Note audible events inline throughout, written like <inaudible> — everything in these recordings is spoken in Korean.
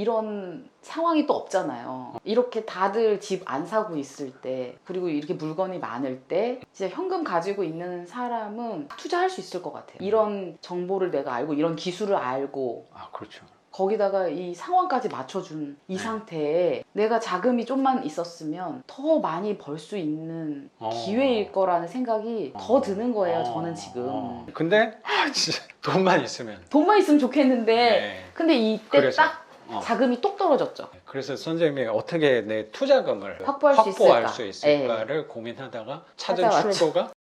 이런 상황이 또 없잖아요. 이렇게 다들 집 안 사고 있을 때, 그리고 이렇게 물건이 많을 때, 진짜 현금 가지고 있는 사람은 투자할 수 있을 것 같아요. 이런 정보를 내가 알고, 이런 기술을 알고, 아 그렇죠. 거기다가 이 상황까지 맞춰준 이 네. 상태에 내가 자금이 좀만 있었으면 더 많이 벌 수 있는 어. 기회일 거라는 생각이 더 드는 거예요, 어. 저는 지금. 어. 근데 아, <laughs> 진짜 돈만 있으면. 돈만 있으면 좋겠는데, 네. 근데 이때 그래서. 딱 어. 자금이 똑 떨어졌죠. 그래서 선생님이 어떻게 내 투자금을 확보할 수 있을까? 수 있을까 를 고민하다가 찾은 찾아왔죠. 출구가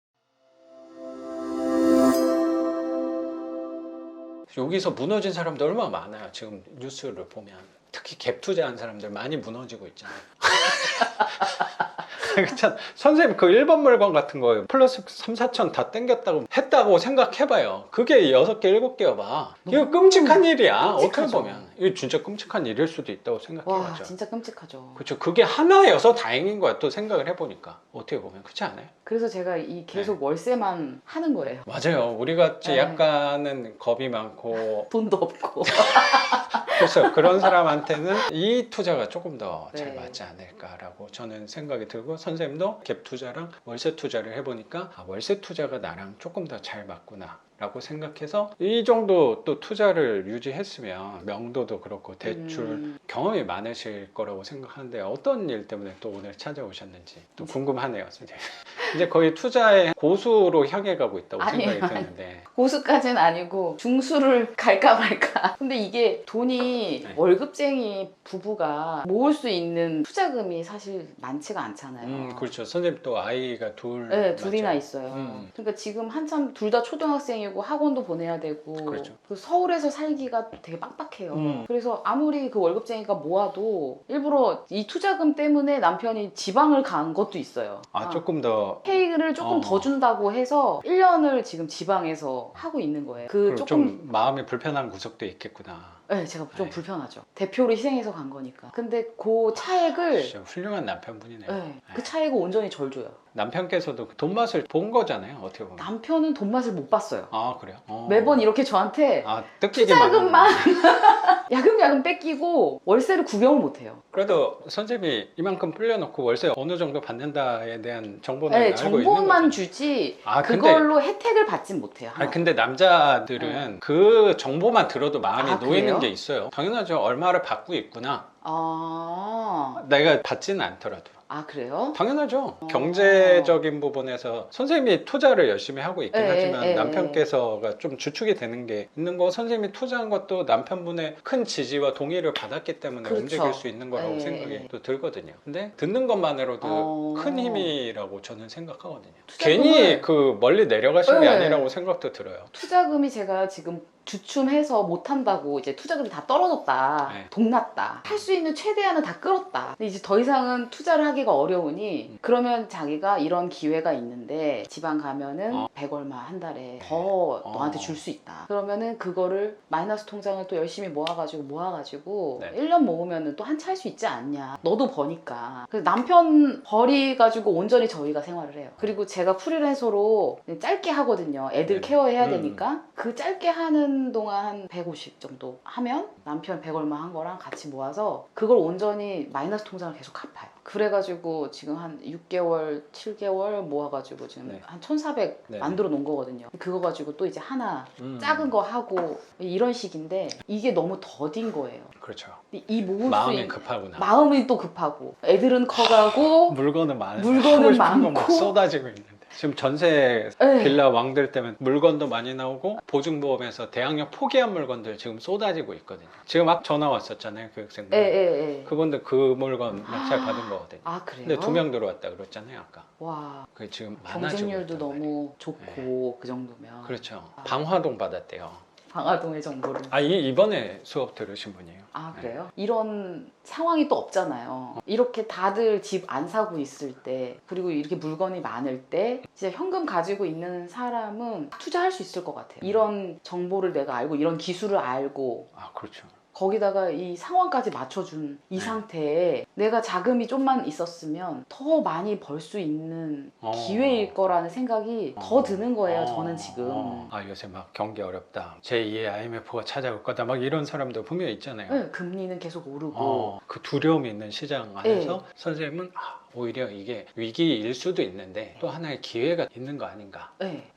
여기서 무너진 사람들 얼마나 많아요. 지금 뉴스를 보면 특히 갭 투자한 사람들 많이 무너지고 있잖아요. <laughs> 참, 선생님 그 1번 물건 같은 거 플러스 3, 4천 다 땡겼다고 했다고 생각해봐요. 그게 6개, 7개여봐. 이거 끔찍한 일이야. 어떻게 끔찍하죠. 보면. 이거 진짜 끔찍한 일일 수도 있다고 와, 생각해야죠. 진짜 끔찍하죠. 그렇죠. 그게 하나여서 다행인 거야. 또 생각을 해보니까 어떻게 보면 그렇지 않아요? 그래서 제가 이 계속 월세만 하는 거예요. 맞아요. 우리 같이 네. 약간은 겁이 많고 <laughs> 돈도 없고. <laughs> 그래서 그런 사람한테는 이 투자가 조금 더잘 네. 맞지 않을까라고 저는 생각이 들고 선생님도 갭 투자랑 월세 투자를 해보니까 아, 월세 투자가 나랑 조금 더 잘 맞구나. 라고 생각해서 이 정도 또 투자를 유지했으면 명도도 그렇고 대출 음, 경험이 많으실 거라고 생각하는데 어떤 일 때문에 또 오늘 찾아오셨는지 또 궁금하네요, 선생님. <laughs> 이제 거의 투자의 고수로 향해 가고 있다고 아니에요, 생각이 드는데 고수까지는 아니고 중수를 <laughs> 갈까 말까. 근데 이게 돈이 네. 월급쟁이 부부가 모을 수 있는 투자금이 사실 많지가 않잖아요. 음, 그렇죠. 선생님 또 아이가 둘 네, 둘이나? 있어요. 음. 그러니까 지금 한참 둘 다 초등학생이 고 학원도 보내야 되고 그렇죠. 그 서울에서 살기가 되게 빡빡해요. 음. 그래서 아무리 그 월급쟁이가 모아도 일부러 이 투자금 때문에 남편이 지방을 간 것도 있어요. 아, 조금 더 페이를 조금 어. 더 준다고 해서 1년을 지금 지방에서 하고 있는 거예요. 그 그럼 조금 좀 마음이 불편한 구석도 있겠구나. 네, 제가 좀 네. 불편하죠. 대표를 희생해서 간 거니까. 근데 그 차액을 진짜 훌륭한 남편분이네요. 네, 네. 그 차액을 온전히 절 줘요. 남편께서도 그 돈 맛을 본 거잖아요. 어떻게 보면. 남편은 돈 맛을 못 봤어요. 아 그래요? 어. 매번 이렇게 저한테 아 뜯기기만 투자금만 하는구나. 야금야금 뺏기고 월세를 구경을 못 해요. 그래도 선생님이 이만큼 불려놓고 월세 어느 정도 받는다에 대한 정보는 네, 알고 있는 정보만 거죠. 주지 아, 근데- 그걸로 혜택을 받진 못해요. 아니 근데 남자들은 그 정보만 들어도 마음이 아, 놓이는 그래요? 게 있어요. 당연하죠. 얼마를 받고 있구나. 아, 내가 받지는 않더라도. 아 그래요? 당연하죠. 어. 경제적인 부분에서 선생님이 투자를 열심히 하고 있긴 예, 하지만 예, 예. 남편께서가 좀 주축이 되는 게 있는 거 선생님이 투자한 것도 남편분의 큰 지지와 동의를 받았기 때문에 그렇죠. 움직일 수 있는 거라고 예, 생각이 예. 또 들거든요. 근데 듣는 것만으로도 어. 큰 힘이라고 저는 생각하거든요. 투자금을- 괜히 그 멀리 내려가신 게 예. 아니라고 생각도 들어요. 투자금이 제가 지금 주춤해서 못한다고 이제 투자금이 다 떨어졌다. 네. 돈 났다. 할 수 있는 최대한은 다 끌었다. 근데 이제 더 이상은 투자를 하기가 어려우니 음. 그러면 자기가 이런 기회가 있는데 지방 가면은 어. 100 얼마 한 달에 더 어. 너한테 줄 수 있다. 그러면은 그거를 마이너스 통장을 또 열심히 모아가지고 모아가지고 네. 1년 모으면은 또 한차 할 수 있지 않냐. 너도 버니까. 그래서 남편 벌이가지고 온전히 저희가 생활을 해요. 그리고 제가 프리랜서로 짧게 하거든요. 애들 네. 케어해야 음. 되니까. 그 짧게 하는 동안 한 150 정도 하면 남편 100 얼마 한 거랑 같이 모아서 그걸 온전히 마이너스 통장을 계속 갚아요. 그래가지고 지금 한 6개월, 7개월 모아가지고 지금 네. 한 1,400 네. 만들어 놓은 거거든요. 그거 가지고 또 이제 하나 음. 작은 거 하고 이런 식인데 이게 너무 더딘 거예요. 그렇죠. 이- 이 모을 수 마음이 있는 급하구나. 마음이 또 급하고 애들은 커가고 <laughs> 물건은 많은 물건은 많고. 쏟아지고 있는데 지금 전세 에. 빌라 왕들 때문에 물건도 많이 나오고 보증보험에서 대항력 포기한 물건들 지금 쏟아지고 있거든요. 지금 막 전화 왔었잖아요 교육생들. 에에에 그분들 그 물건 낙찰 받은 거거든요. 아 그래요? 근데 두 명 들어왔다 그랬잖아요 아까. 와 그게 지금 경쟁률도. 너무 좋고 그 정도면 그렇죠. 아. 방화동 받았대요. 방화동의 정보를 아 이, 이번에 수업 들으신 분이에요. 아 네. 그래요? 이런 상황이 또 없잖아요. 이렇게 다들 집 안 사고 있을 때 그리고 이렇게 물건이 많을 때 진짜 현금 가지고 있는 사람은 투자할 수 있을 것 같아요. 이런 정보를 내가 알고 이런 기술을 알고 아 그렇죠. 거기다가 이 상황까지 맞춰준 이 네. 상태에 내가 자금이 좀만 있었으면 더 많이 벌 수 있는 어. 기회일 거라는 생각이 더 드는 거예요. 어, 저는 지금. 어. 아 요새 막 경기 어렵다. 제2의 IMF가 찾아올 거다. 막 이런 사람도 분명히 있잖아요. 네, 금리는 계속 오르고 어, 그 두려움이 있는 시장 안에서 네. 선생님은 아, 오히려 이게 위기일 수도 있는데 또 하나의 기회가 있는 거 아닌가를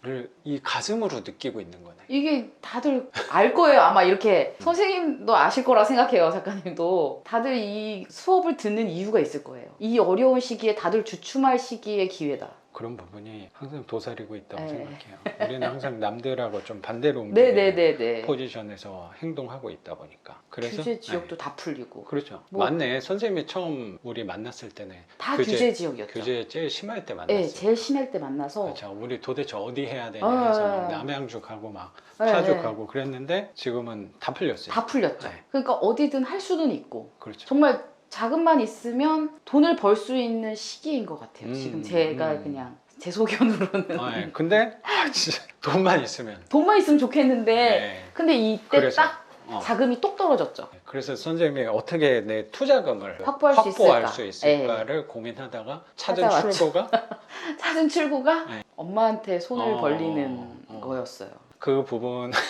네. 이 가슴으로 느끼고 있는 거네. 이게 다들 알 거예요. 아마 이렇게 선생님도 아실 거라 생각해요. 작가님도 다들 이 수업을 듣는 이유가 있을 거예요. 이 어려운 시기에 다들 주춤할 시기의 기회다. 그런 부분이 항상 도사리고 있다고 네. 생각해요. 우리는 항상 남들하고 좀 반대로 움직이는 네네네네. 포지션에서 행동하고 있다 보니까. 그래서 규제 지역도 네. 다 풀리고 그렇죠. 뭐- 맞네. 선생님이 처음 우리 만났을 때는 다 규제- 규제, 지역이었죠. 교제 제일 심할 때 만났어요. 네, 제일 심할 때 만나서 그렇죠. 우리 도대체 어디 해야 되냐 어, 해서 어, 어. 남양주 가고 막 네, 파주 네. 가고 그랬는데 지금은 다 풀렸어요. 다 풀렸죠. 네. 그러니까 어디든 할 수는 있고 그렇죠. 정말 자금만 있으면 돈을 벌 수 있는 시기인 것 같아요. 음, 지금 제가 음. 그냥 제 소견으로는 아, 예. 근데 아, 진짜 <laughs> 돈만 있으면. 돈만 있으면 좋겠는데 네. 근데 이때 그래서, 딱 어. 자금이 똑 떨어졌죠. 그래서 선생님이 어떻게 내 투자금을 확보할 수 있을까? 수 있을까 를 고민하다가 찾은 찾아왔죠. 출구가 <laughs> 찾은 출구가 네. 엄마한테 손을 어, 벌리는 어. 거였어요. 그 부분 <laughs>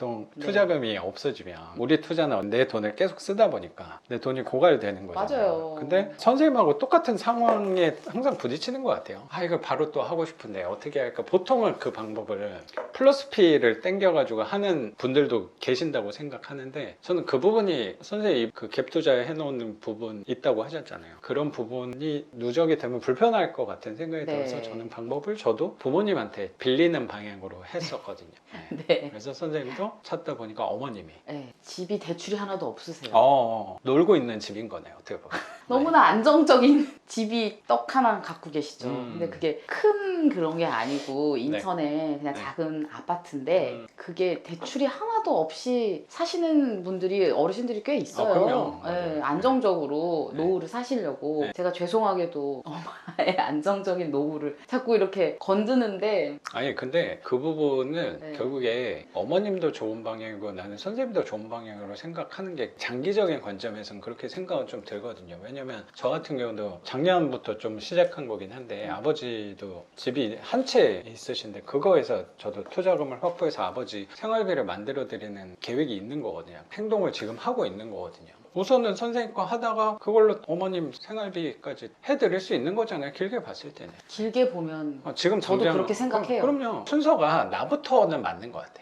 보통 네. 투자금이 없어지면 우리 투자는 내 돈을 계속 쓰다 보니까 내 돈이 고갈되는 거잖아요. 맞아요. 근데 선생님하고 똑같은 상황에 항상 부딪히는 것 같아요. 아 이걸 바로 또 하고 싶은데 어떻게 할까? 보통은 그 방법을 플러스 P를 땡겨가지고 하는 분들도 계신다고 생각하는데 저는 그 부분이 선생님 그 갭 투자에 해놓는 부분 있다고 하셨잖아요. 그런 부분이 누적이 되면 불편할 것 같은 생각이 네. 들어서 저는 방법을 저도 부모님한테 빌리는 방향으로 했었거든요. 네. <laughs> 네. 그래서 선생님도 찾다 보니까 어머님이 네. 집이 대출이 하나도 없으세요. 어, 놀고 있는 집인 거네요. 어떻게 보면. <laughs> 너무나 안정적인 <laughs> 집이 떡 하나 갖고 계시죠. 음. 근데 그게 큰 그런 게 아니고 인천에 그냥 네. 작은 아파트인데 음. 그게 대출이 하나도 없이 사시는 분들이 어르신들이 꽤 있어요. 아, 그럼요. 맞아요. 네, 안정적으로 네. 노후를 사시려고 네. 제가 죄송하게도 엄마의 <laughs> 안정적인 노후를 자꾸 이렇게 건드는데 아니 근데 그 부분은 네. 결국에 어머님도 좋은 방향이고 나는 선생님도 좋은 방향으로 생각하는 게 장기적인 관점에서는 그렇게 생각은 좀 들거든요. 왜냐면 저 같은 경우도 작년부터 좀 시작한 거긴 한데 음. 아버지도 집이 한 채 있으신데 그거에서 저도 투자금을 확보해서 아버지 생활비를 만들어 드리는 계획이 있는 거거든요. 행동을 지금 하고 있는 거거든요. 우선은 선생님 거 하다가 그걸로 어머님 생활비까지 해드릴 수 있는 거잖아요. 길게 봤을 때는. 길게 보면 어, 지금 저도 당장- 그렇게 생각해요. 그- 그럼요. 순서가 나부터는 맞는 것 같아요.